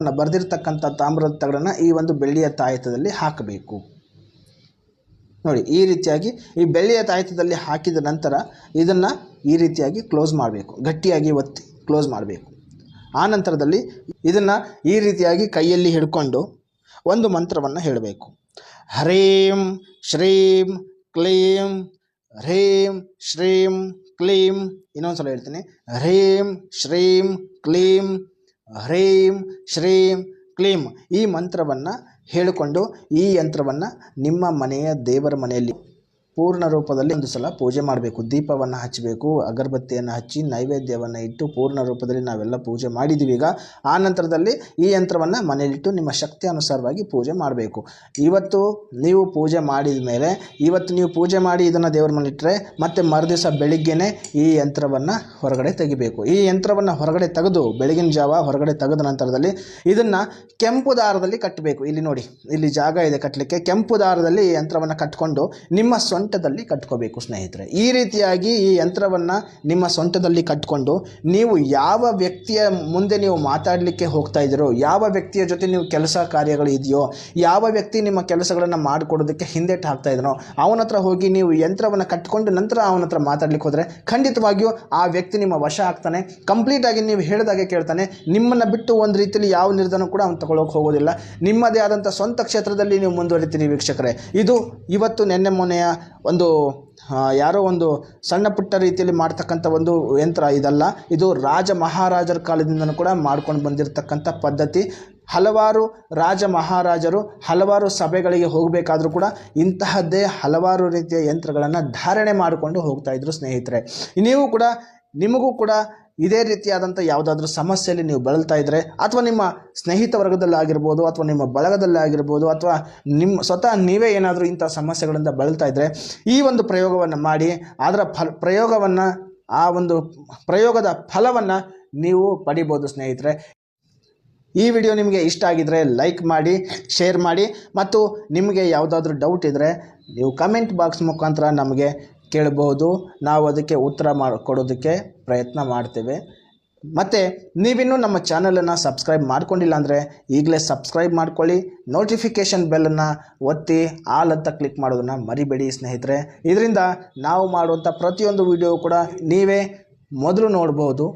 ಬರೆದಿರ್ತಕ್ಕಂಥ ತಾಮ್ರದ ತಗಡನ್ನು ಈ ಒಂದು ಬೆಳ್ಳಿಯ ತಾಯತದಲ್ಲಿ ಹಾಕಬೇಕು. ನೋಡಿ, ಈ ರೀತಿಯಾಗಿ ಈ ಬೆಳ್ಳಿಯ ತಾಯತದಲ್ಲಿ ಹಾಕಿದ ನಂತರ ಇದನ್ನು ಈ ರೀತಿಯಾಗಿ ಕ್ಲೋಸ್ ಮಾಡಬೇಕು. ಗಟ್ಟಿಯಾಗಿ ಒತ್ತಿ ಕ್ಲೋಸ್ ಮಾಡಬೇಕು. ಆ ನಂತರದಲ್ಲಿ ಇದನ್ನು ಈ ರೀತಿಯಾಗಿ ಕೈಯಲ್ಲಿ ಹಿಡ್ಕೊಂಡು ಒಂದು ಮಂತ್ರವನ್ನು ಹೇಳಬೇಕು. ಹ್ರೀಂ ಶ್ರೀಂ ಕ್ಲೀಂ, ಹ್ರೀಂ ಶ್ರೀಂ ಕ್ಲೀಂ ಇನ್ನೊಂದು ಸಲ ಹೇಳ್ತೀನಿ. ಹ್ರೀಂ ಶ್ರೀಂ ಕ್ಲೀಂ ಹ್ರೀಂ ಶ್ರೀಂ ಕ್ಲೀಂ ಈ ಮಂತ್ರವನ್ನು ಹೇಳಿಕೊಂಡು ಈ ಯಂತ್ರವನ್ನು ನಿಮ್ಮ ಮನೆಯ ದೇವರ ಮನೆಯಲ್ಲಿ ಪೂರ್ಣ ರೂಪದಲ್ಲಿ ಒಂದು ಸಲ ಪೂಜೆ ಮಾಡಬೇಕು. ದೀಪವನ್ನು ಹಚ್ಚಬೇಕು ಅಗರಬತ್ತಿಯನ್ನು ಹಚ್ಚಿ ನೈವೇದ್ಯವನ್ನು ಇಟ್ಟು ಪೂರ್ಣ ರೂಪದಲ್ಲಿ ನಾವೆಲ್ಲ ಪೂಜೆ ಮಾಡಿದ್ದೀವಿ ಈಗ ಆ ನಂತರದಲ್ಲಿ ಈ ಯಂತ್ರವನ್ನು ಮನೆಯಲ್ಲಿಟ್ಟು ನಿಮ್ಮ ಶಕ್ತಿ ಅನುಸಾರವಾಗಿ ಪೂಜೆ ಮಾಡಬೇಕು. ಇವತ್ತು ನೀವು ಪೂಜೆ ಮಾಡಿದ ಮೇಲೆ, ಇವತ್ತು ನೀವು ಪೂಜೆ ಮಾಡಿ ಇದನ್ನು ದೇವರ ಮನೆಯಿಟ್ಟರೆ ಮತ್ತೆ ಮರುದಿವಸ ಬೆಳಿಗ್ಗೆನೇ ಈ ಯಂತ್ರವನ್ನು ಹೊರಗಡೆ ತೆಗಿಬೇಕು. ಈ ಯಂತ್ರವನ್ನು ಹೊರಗಡೆ ತೆಗೆದು ಬೆಳಗಿನ ಜಾವ ಹೊರಗಡೆ ತೆಗೆದ ನಂತರದಲ್ಲಿ ಇದನ್ನು ಕೆಂಪು ದಾರದಲ್ಲಿ ಕಟ್ಟಬೇಕು. ಇಲ್ಲಿ ನೋಡಿ, ಇಲ್ಲಿ ಜಾಗ ಇದೆ ಕಟ್ಟಲಿಕ್ಕೆ. ಕೆಂಪು ದಾರದಲ್ಲಿ ಈ ಯಂತ್ರವನ್ನು ಕಟ್ಕೊಂಡು ನಿಮ್ಮ ಸೊಂಟದಲ್ಲಿ ಕಟ್ಕೋಬೇಕು ಸ್ನೇಹಿತರೆ. ಈ ರೀತಿಯಾಗಿ ಈ ಯಂತ್ರವನ್ನು ನಿಮ್ಮ ಸೊಂಟದಲ್ಲಿ ಕಟ್ಕೊಂಡು ನೀವು ಯಾವ ವ್ಯಕ್ತಿಯ ಮುಂದೆ ನೀವು ಮಾತಾಡಲಿಕ್ಕೆ ಹೋಗ್ತಾ ಇದ್ದೀರೋ, ಯಾವ ವ್ಯಕ್ತಿಯ ಜೊತೆ ನೀವು ಕೆಲಸ ಕಾರ್ಯಗಳು ಇದೆಯೋ, ಯಾವ ವ್ಯಕ್ತಿ ನಿಮ್ಮ ಕೆಲಸಗಳನ್ನು ಮಾಡಿಕೊಡೋದಕ್ಕೆ ಹಿಂದೆಟ್ಟು ಹಾಕ್ತಾ ಇದ್ದಾನೋ, ಅವನ ಹತ್ರ ಹೋಗಿ ನೀವು ಯಂತ್ರವನ್ನು ಕಟ್ಕೊಂಡು ನಂತರ ಅವನ ಹತ್ರ ಮಾತಾಡ್ಲಿಕ್ಕೆ ಹೋದರೆ ಖಂಡಿತವಾಗಿಯೂ ಆ ವ್ಯಕ್ತಿ ನಿಮ್ಮ ವಶ ಆಗ್ತಾನೆ. ಕಂಪ್ಲೀಟಾಗಿ ನೀವು ಹೇಳಿದಾಗೆ ಕೇಳ್ತಾನೆ. ನಿಮ್ಮನ್ನು ಬಿಟ್ಟು ಒಂದು ರೀತಿಯಲ್ಲಿ ಯಾವ ನಿರ್ಧಾರ ಕೂಡ ಅವ್ನು ತಗೊಳ್ಳೋಕೆ ಹೋಗೋದಿಲ್ಲ. ನಿಮ್ಮದೇ ಆದಂಥ ಸ್ವಂತ ಕ್ಷೇತ್ರದಲ್ಲಿ ನೀವು ಮುಂದುವರಿತೀರಿ ವೀಕ್ಷಕರೇ. ಇದು ಇವತ್ತು ನೆನ್ನೆ ಮೊನ್ನೆಯ ಒಂದು ಯಾರೋ ಒಂದು ಸಣ್ಣ ಪುಟ್ಟ ರೀತಿಯಲ್ಲಿ ಮಾಡ್ತಕ್ಕಂಥ ಒಂದು ಯಂತ್ರ ಇದಲ್ಲ. ಇದು ರಾಜ ಮಹಾರಾಜರ ಕಾಲದಿಂದನೂ ಕೂಡ ಮಾಡ್ಕೊಂಡು ಬಂದಿರತಕ್ಕಂಥ ಪದ್ಧತಿ. ಹಲವಾರು ರಾಜ ಮಹಾರಾಜರು ಹಲವಾರು ಸಭೆಗಳಿಗೆ ಹೋಗಬೇಕಾದ್ರೂ ಕೂಡ ಇಂತಹದ್ದೇ ಹಲವಾರು ರೀತಿಯ ಯಂತ್ರಗಳನ್ನು ಧಾರಣೆ ಮಾಡಿಕೊಂಡು ಹೋಗ್ತಾ ಇದ್ರು ಸ್ನೇಹಿತರೆ. ನೀವು ಕೂಡ, ನಿಮಗೂ ಕೂಡ ಇದೇ ರೀತಿಯಾದಂಥ ಯಾವುದಾದ್ರೂ ಸಮಸ್ಯೆಯಲ್ಲಿ ನೀವು ಬಳಲ್ತಾ ಇದ್ದರೆ ಅಥವಾ ನಿಮ್ಮ ಸ್ನೇಹಿತ ವರ್ಗದಲ್ಲಿ ಆಗಿರ್ಬೋದು, ಅಥವಾ ನಿಮ್ಮ ಬಳಗದಲ್ಲಿ ಆಗಿರ್ಬೋದು, ಅಥವಾ ನಿಮ್ಮ ಸ್ವತಃ ನೀವೇ ಏನಾದರೂ ಇಂಥ ಸಮಸ್ಯೆಗಳಿಂದ ಬಳಲ್ತಾ ಇದ್ದರೆ ಈ ಒಂದು ಪ್ರಯೋಗವನ್ನು ಮಾಡಿ, ಅದರ ಫಲ, ಪ್ರಯೋಗವನ್ನು, ಆ ಒಂದು ಪ್ರಯೋಗದ ಫಲವನ್ನು ನೀವು ಪಡಿಬೋದು ಸ್ನೇಹಿತರೆ. ಈ ವಿಡಿಯೋ ನಿಮಗೆ ಇಷ್ಟ ಆಗಿದ್ದರೆ ಲೈಕ್ ಮಾಡಿ, ಶೇರ್ ಮಾಡಿ, ಮತ್ತು ನಿಮಗೆ ಯಾವುದಾದ್ರೂ ಡೌಟ್ ಇದ್ದರೆ ನೀವು ಕಮೆಂಟ್ ಬಾಕ್ಸ್ ಮುಖಾಂತರ ನಮಗೆ ಕೇಳಬಹುದು. ನಾವು ಅದಕ್ಕೆ ಉತ್ತರ ಕೊಡೋದಕ್ಕೆ ಪ್ರಯತ್ನ ಮಾಡ್ತೇವೆ. ಮತ್ತು ನೀವಿನ್ನೂ ನಮ್ಮ ಚಾನಲನ್ನು ಸಬ್ಸ್ಕ್ರೈಬ್ ಮಾಡ್ಕೊಂಡಿಲ್ಲ ಅಂದರೆ ಈಗಲೇ ಸಬ್ಸ್ಕ್ರೈಬ್ ಮಾಡ್ಕೊಳ್ಳಿ. ನೋಟಿಫಿಕೇಷನ್ ಬೆಲ್ಲನ್ನು ಒತ್ತಿ ಆಲ್ ಅಂತ ಕ್ಲಿಕ್ ಮಾಡೋದನ್ನು ಮರಿಬೇಡಿ ಸ್ನೇಹಿತರೆ. ಇದರಿಂದ ನಾವು ಮಾಡುವಂಥ ಪ್ರತಿಯೊಂದು ವಿಡಿಯೋ ಕೂಡ ನೀವೇ ಮೊದಲು ನೋಡ್ಬೋದು.